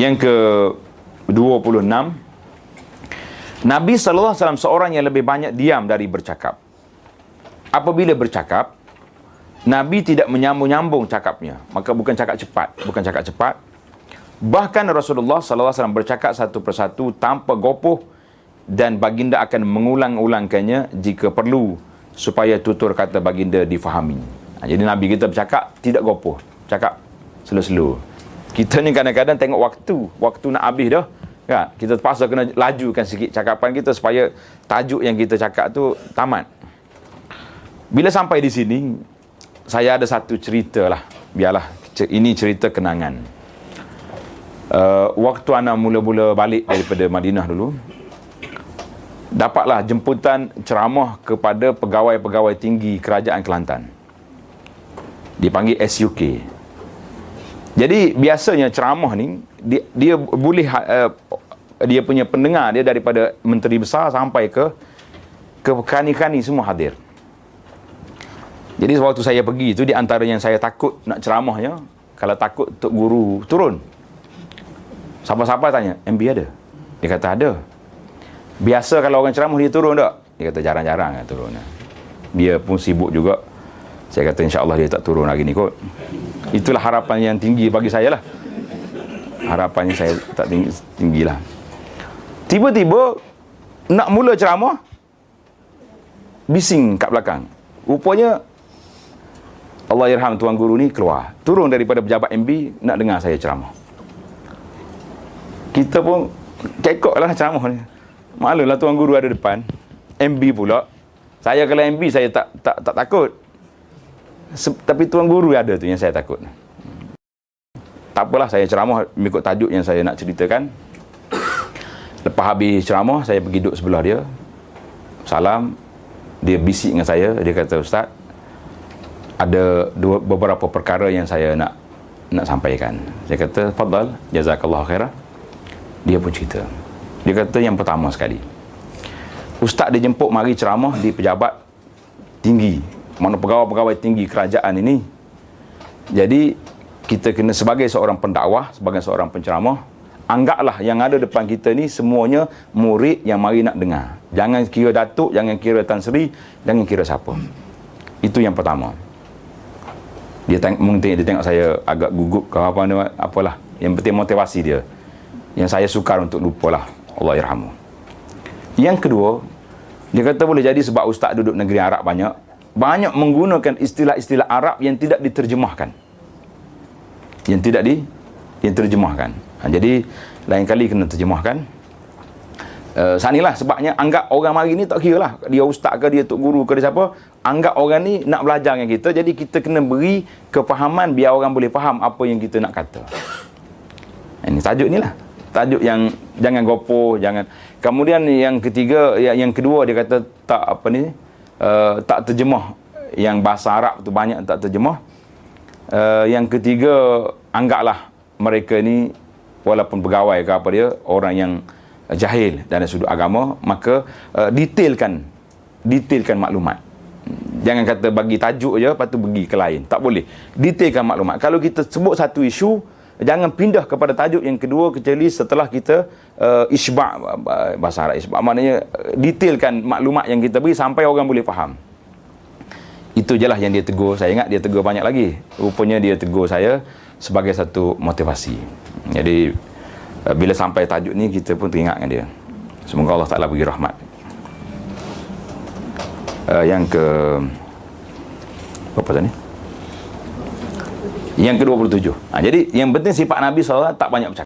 Yang ke 26 Nabi sallallahu alaihi wasallam seorang yang lebih banyak diam dari bercakap. Apabila bercakap, Nabi tidak menyambung-nyambung cakapnya. Maka bukan cakap cepat, bukan cakap cepat. Bahkan Rasulullah sallallahu alaihi wasallam bercakap satu persatu tanpa gopoh dan baginda akan mengulang-ulangkannya jika perlu supaya tutur kata baginda difahami. Ha, jadi Nabi kita bercakap tidak gopoh, cakap slow-slow. Kita ni kadang-kadang tengok waktu, waktu nak habis dah. Ya, kita terpaksa kena lajukan sikit cakapan kita supaya tajuk yang kita cakap tu tamat. Bila sampai di sini, saya ada satu cerita lah. Biarlah, ini cerita kenangan. Uh, waktu anak mula-mula balik daripada Madinah dulu, dapatlah jemputan ceramah kepada pegawai-pegawai tinggi kerajaan Kelantan. Dipanggil SUK. Jadi biasanya ceramah ni dia, dia boleh uh, dia punya pendengar dia daripada menteri besar sampai ke ke kani-kani semua hadir. Jadi waktu saya pergi itu di antara yang saya takut nak ceramahnya kalau takut tok guru turun. Siapa-siapa tanya, MB ada? Dia kata ada. Biasa kalau orang ceramah dia turun tak? Dia kata jarang-jarang kan turun. Dia pun sibuk juga. Saya kata insya-Allah dia tak turun lagi ni kot. Itulah harapan yang tinggi bagi saya lah harapannya saya tak tinggi, tinggi lah. Tiba-tiba nak mula ceramah bising kat belakang. Rupanya Allah irham tuan guru ni keluar. Turun daripada pejabat MB nak dengar saya ceramah. Kita pun kekok lah ceramah ni. Malulah tuan guru ada depan. MB pula. Saya kalau MB saya tak tak tak takut. Tapi tuan guru ada tu yang saya takut. Tak apalah saya ceramah mengikut tajuk yang saya nak ceritakan. Lepas habis ceramah saya pergi duduk sebelah dia. Salam. Dia bisik dengan saya. Dia kata ustaz ada dua beberapa perkara yang saya nak nak sampaikan. Saya kata fadal jazakallahu khairah. Dia pun cerita. Dia kata yang pertama sekali ustaz dia jemput mari ceramah di pejabat tinggi mana pegawai-pegawai tinggi kerajaan ini jadi kita kena sebagai seorang pendakwah, sebagai seorang penceramah, anggaplah yang ada depan kita ni semuanya murid yang mari nak dengar. Jangan kira datuk, jangan kira Tan Sri, jangan kira siapa. Itu yang pertama. Dia tengok mungkin dia tengok saya agak gugup ke apa ni apalah. Yang penting motivasi dia. Yang saya sukar untuk lupalah. Allah yarhamu. Yang kedua, dia kata boleh jadi sebab ustaz duduk negeri Arab banyak, banyak menggunakan istilah-istilah Arab yang tidak diterjemahkan. Yang tidak di yang terjemahkan. Ha, jadi lain kali kena terjemahkan. Uh, sanilah sebabnya anggap orang mari ni tak kira lah. Dia ustaz ke dia tok guru ke dia siapa. Anggap orang ni nak belajar dengan kita jadi kita kena beri kefahaman biar orang boleh faham apa yang kita nak kata. Ini tajuk ni lah. Tajuk yang jangan gopoh jangan. Kemudian yang ketiga yang, yang kedua dia kata tak apa ni uh, tak terjemah. Yang bahasa Arab tu banyak tak terjemah. Uh, yang ketiga anggaplah mereka ni walaupun pegawai ke apa dia orang yang jahil dari sudut agama maka uh, detailkan detailkan maklumat. Jangan kata bagi tajuk je lepas tu pergi ke lain. Tak boleh. Detailkan maklumat. Kalau kita sebut satu isu jangan pindah kepada tajuk yang kedua kecuali setelah kita uh, isba' bahasa Arab isba' maknanya uh, detailkan maklumat yang kita beri sampai orang boleh faham. Itu je lah yang dia tegur. Saya ingat dia tegur banyak lagi. Rupanya dia tegur saya sebagai satu motivasi. Jadi eh, bila sampai tajuk ni kita pun teringat dengan dia. Semoga Allah Ta'ala bagi rahmat. Uh, yang ke apa tadi yang ke-27 ha, jadi yang penting sifat Nabi SAW tak banyak bercakap